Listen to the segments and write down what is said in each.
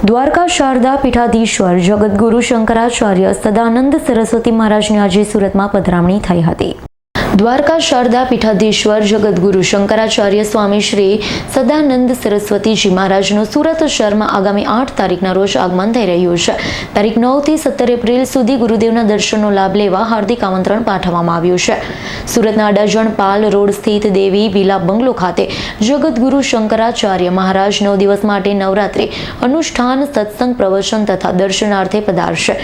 દ્વારકા શારદા પીઠાધીશ્વર જગદગુરુ શંકરાચાર્ય સદાનંદ સરસ્વતી મહારાજની આજે સુરતમાં પધરામણી થઈ હતી. દ્વારકા શારદા પીઠાધીશ્વર જગદગુરુ શંકરાચાર્ય સ્વામી શ્રી સદાનંદ સરસ્વતીજી મહારાજનું સુરત શહેરમાં આગામી આઠ તારીખના રોજ આગમન થઈ રહ્યું છે. તારીખ નવથી સત્તર એપ્રિલ સુધી ગુરુદેવના દર્શનનો લાભ લેવા હાર્દિક આમંત્રણ પાઠવવામાં આવ્યું છે. સુરતના અડાજણ પાલ રોડ સ્થિત દેવી વિલા બંગલો ખાતે જગદગુરુ શંકરાચાર્ય મહારાજ નવ દિવસ માટે નવરાત્રિ અનુષ્ઠાન સત્સંગ પ્રવચન તથા દર્શનાર્થે પધારશે.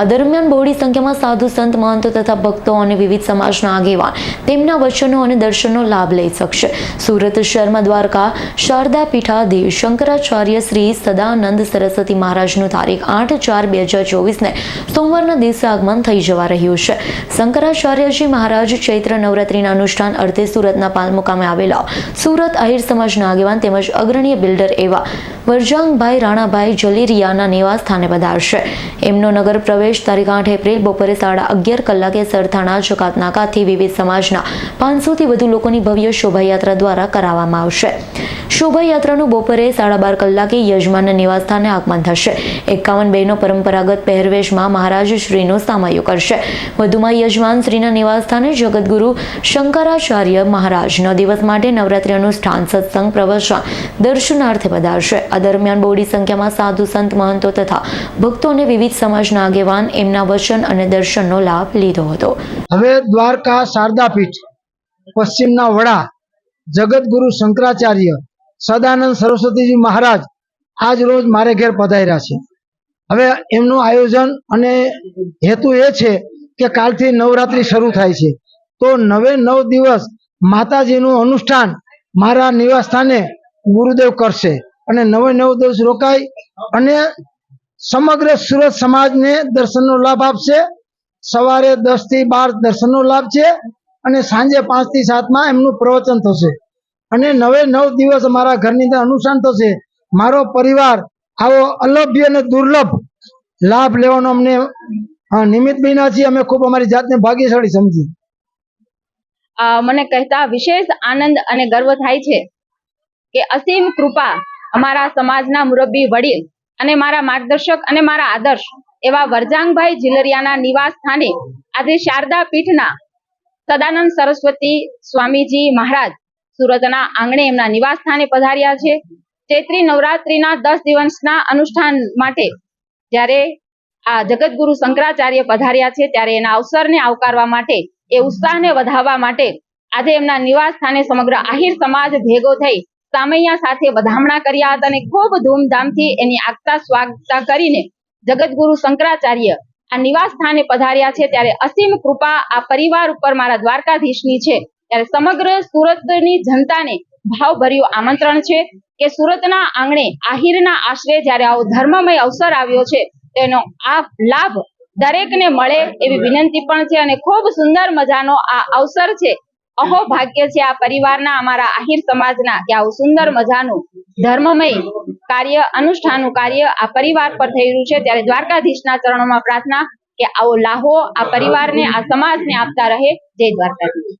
આ દરમિયાન બહોળી સંખ્યામાં સાધુ, સંત, મહંતો તથા ભક્તો અને વિવિધ સમાજના આગેવાન તેમના વચનો અને દર્શનનો લાભ લઈ શકશે. સુરત શહેરમાં દ્વારકા, શારદા પીઠાધી શંકરાચાર્ય શ્રી સદાનંદ સરસ્વતી મહારાજનું તારીખ આઠ ચાર બે હજાર ચોવીસને સોમવારના દિવસે આગમન થઈ જવા રહ્યું છે. શંકરાચાર્યજી મહારાજ ચૈત્ર નવરાત્રિના અનુષ્ઠાન અર્થે સુરતના પાલ આવેલા સુરત આહિર સમાજના આગેવાન તેમજ અગ્રણીય બિલ્ડર એવા વરજાંગભાઈ રાણાભાઈ જલીરિયાના નિવાસ સ્થાને પધારશે. એમનો નગર પ્રવેશ તારીખ આઠ એપ્રિલ બપોરે સાડા અગિયાર કલાકે સરથાણા જકાતનાકાથી વિવિધ સમાજના પાંચસોથી વધુ લોકોની ભવ્ય શોભાયાત્રા દ્વારા કરાવવામાં આવશે. શોભાયાત્રાનું બપોરે સાડા બાર કલાકે યજમાનના નિવાસસ્થાને આગમન થશે. એકાવન બહેનો પરંપરાગત પહેરવેશમાં મહારાજ શ્રીનો સામાયો કરશે. વધુમાં યજમાન શ્રીના નિવાસસ્થાને જગદગુરુ શંકરાચાર્ય મહારાજ નવ દિવસ માટે નવરાત્રી અનુષ્ઠાન સત્સંગ પ્રવચન દર્શનાર્થે પધારશે. આ દરમિયાન બહોળી સંખ્યામાં સાધુ સંત, મહંતો તથા ભક્તોને વિવિધ સમાજના આગેવાન એમના વચન અને દર્શનનો લાભ લીધો હતો. હવે દ્વારકા શારદાપીઠ, પશ્ચિમના વડા જગતગુરુ શંકરાચાર્ય સદાનંદ સરસ્વતીજી મહારાજ આજ રોજ મારે ઘેર પધાર્યા છે. હવે એમનું આયોજન અને હેતુ એ છે કે કાલથી નવરાત્રી શરૂ થાય છે. તો નવે નવ દિવસ માતાજીનું અનુષ્ઠાન મારા નિવાસ સ્થાને ગુરુદેવ કરશે અને નવે નવ દિવસ રોકાય અને સમગ્ર સુરત સમાજને દર્શનનો લાભ આપશે. સવારે દસથી બાર દર્શનનો લાભ છે અને સાંજે પાંચથી સાતમાં એમનું પ્રવચન થશે. અને નવે નવ દિવસ અમારા ઘરની અંદર અનુષ્ઠાન થશે. મારો પરિવાર આવો અલભ્ય અને દુર્લભ લાભ લેવાનો અમને નિમિત્ત બન્યા છીએ. અમે ખૂબ અમારી જાતને ભાગ્યશાળી સમજી મને કહેતા વિશેષ આનંદ અને ગર્વ થાય છે કે અસીમ કૃપા અમારા સમાજના મુરબ્બી વડીલ અને મારા માર્ગદર્શક અને મારા આદર્શ એવા વરજાંગભાઈ જીલરિયાના નિવાસ સ્થાને આજે શારદા પીઠના સદાનંદ સરસ્વતી સ્વામીજી મહારાજ સુરતના આંગણે એમના નિવાસ પધાર્યા છે. ચૈત્રી નવરાત્રીના દસ દિવસના અનુષ્ઠાન માટે જ્યારે આ જગતગુરુ શંકરાચાર્ય પધાર્યા છે, ત્યારે એના અવસરને આવકારવા માટે, એ ઉત્સાહને વધારવા માટે આજે એમના નિવાસ સમગ્ર આહિર સમાજ ભેગો થઈ સામૈયા સાથે વધામણા કર્યા હતા અને ખૂબ ધૂમધામથી એની આગતા સ્વાગતા કરીને જગતગુરુ શંકરાચાર્ય આ નિવાસ સ્થાને પધાર્યા છે. ત્યારે અસીમ કૃપા આ પરિવાર ઉપર મારા દ્વારકાધીશની છે. ત્યારે સમગ્ર સુરતની જનતાને ભાવભર્યું આમંત્રણ છે કે સુરતના આંગણે આહિરના આશરે જ્યારે આવો ધર્મમય અવસર આવ્યો છે, તેનો આ લાભ દરેકને મળે એવી વિનંતી પણ છે અને ખૂબ સુંદર મજાનો આ અવસર છે. અહો ભાગ્ય છે આ પરિવારના, અમારા આહિર સમાજના કે આવું સુંદર મજાનું ધર્મમય કાર્ય, અનુષ્ઠાનનું કાર્ય આ પરિવાર પર થઈ રહ્યું છે. ત્યારે દ્વારકાધીશના ચરણોમાં પ્રાર્થના કે આવો લાહો આ પરિવારને, આ સમાજને આપતા રહે. જય Dwarkadhish.